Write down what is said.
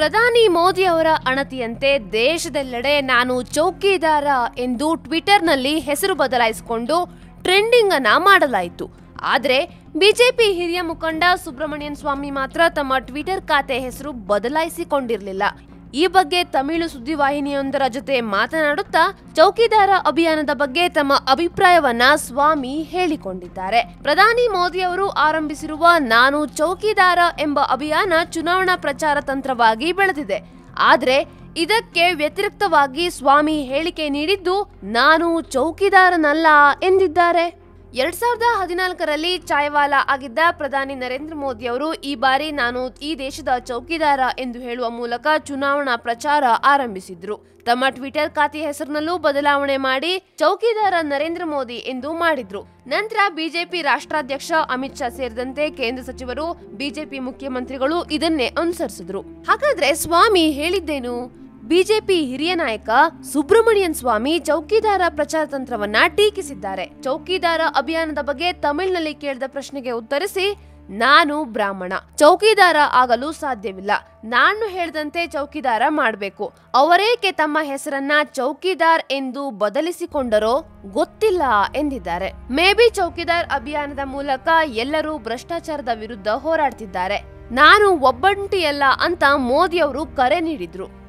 ಪ್ರಧಾನಿ ಮೋದಿ ಅವರ ಅಣತಿಯಂತೆ ದೇಶದೆಲ್ಲೆಡೆ ನಾನು ಚೌಕಿದಾರ ಎಂದು ಟ್ವಿಟರ್ನಲ್ಲಿ ಹೆಸರು ಬದಲಾಯಿಸಿಕೊಂಡು ಟ್ರೆಂಡಿಂಗ್ ಅನ್ನ ಮಾಡಲಾಯಿತು. ಆದರೆ ಬಿಜೆಪಿ ಹಿರಿಯ ಮುಖಂಡ ಸುಬ್ರಹ್ಮಣ್ಯನ್ ಸ್ವಾಮಿ ಮಾತ್ರ ತಮ್ಮ ಟ್ವಿಟರ್ ಖಾತೆ ಹೆಸರು ಬದಲಾಯಿಸಿಕೊಂಡಿರಲಿಲ್ಲ. ಈ ಬಗ್ಗೆ ತಮಿಳು ಸುದ್ದಿವಾಹಿನಿಯೊಂದರ ಜೊತೆ ಮಾತನಾಡುತ್ತಾ ಚೌಕಿದಾರ ಅಭಿಯಾನದ ಬಗ್ಗೆ ತಮ್ಮ ಅಭಿಪ್ರಾಯವನ್ನ ಸ್ವಾಮಿ ಹೇಳಿಕೊಂಡಿದ್ದಾರೆ. ಪ್ರಧಾನಿ ಮೋದಿ ಅವರು ಆರಂಭಿಸಿರುವ ನಾನು ಚೌಕಿದಾರ ಎಂಬ ಅಭಿಯಾನ ಚುನಾವಣಾ ಪ್ರಚಾರ ತಂತ್ರವಾಗಿ ಬೆಳೆದಿದೆ. ಆದರೆ ಇದಕ್ಕೆ ವ್ಯತಿರಿಕ್ತವಾಗಿ ಸ್ವಾಮಿ ಹೇಳಿಕೆ ನೀಡಿದ್ದು ನಾನು ಚೌಕಿದಾರನಲ್ಲ ಎಂದಿದ್ದಾರೆ. ಎರಡ್ ಸಾವಿರದ ಹದಿನಾಲ್ಕರಲ್ಲಿ ಚಾಯ್ವಾಲಾ ಆಗಿದ್ದ ಪ್ರಧಾನಿ ನರೇಂದ್ರ ಮೋದಿ ಅವರು, ಈ ಬಾರಿ ನಾನು ಈ ದೇಶದ ಚೌಕಿದಾರ ಎಂದು ಹೇಳುವ ಮೂಲಕ ಚುನಾವಣಾ ಪ್ರಚಾರ ಆರಂಭಿಸಿದ್ರು. ತಮ್ಮ ಟ್ವಿಟರ್ ಖಾತೆ ಹೆಸರಿನಲ್ಲೂ ಬದಲಾವಣೆ ಮಾಡಿ ಚೌಕಿದಾರ ನರೇಂದ್ರ ಮೋದಿ ಎಂದು ಮಾಡಿದ್ರು. ನಂತರ ಬಿಜೆಪಿ ರಾಷ್ಟ್ರಾಧ್ಯಕ್ಷ ಅಮಿತ್ ಶಾ ಸೇರಿದಂತೆ ಕೇಂದ್ರ ಸಚಿವರು, ಬಿಜೆಪಿ ಮುಖ್ಯಮಂತ್ರಿಗಳು ಇದನ್ನೇ ಅನುಸರಿಸಿದ್ರು. ಹಾಗಾದ್ರೆ ಸ್ವಾಮಿ ಹೇಳಿದ್ದೇನು? ಬಿಜೆಪಿ ಹಿರಿಯ ನಾಯಕ ಸುಬ್ರಹ್ಮಣ್ಯನ್ ಸ್ವಾಮಿ ಚೌಕಿದಾರ ಪ್ರಚಾರ ತಂತ್ರವನ್ನ ಟೀಕಿಸಿದ್ದಾರೆ. ಚೌಕಿದಾರ ಅಭಿಯಾನದ ಬಗ್ಗೆ ತಮಿಳಿನಲ್ಲಿ ಕೇಳಿದ ಪ್ರಶ್ನೆಗೆ ಉತ್ತರಿಸಿ, ನಾನು ಬ್ರಾಹ್ಮಣ. ಚೌಕಿದಾರ ಆಗಲು ಸಾಧ್ಯವಿಲ್ಲ. ನಾನು ಹೇಳಿದಂತೆ ಚೌಕಿದಾರ ಮಾಡಬೇಕು. ಅವರೇಕೆ ತಮ್ಮ ಹೆಸರನ್ನ ಚೌಕಿದಾರ್ ಎಂದು ಬದಲಿಸಿಕೊಂಡರೋ ಗೊತ್ತಿಲ್ಲ ಎಂದಿದ್ದಾರೆ. ಮೇ ಬಿ ಚೌಕಿದಾರ್ ಅಭಿಯಾನದ ಮೂಲಕ ಎಲ್ಲರೂ ಭ್ರಷ್ಟಾಚಾರದ ವಿರುದ್ಧ ಹೋರಾಡ್ತಿದ್ದಾರೆ. ನಾನು ಒಬ್ಬಂಟಿಯಲ್ಲ ಅಂತ ಮೋದಿ ಅವರು ಕರೆ ನೀಡಿದ್ರು.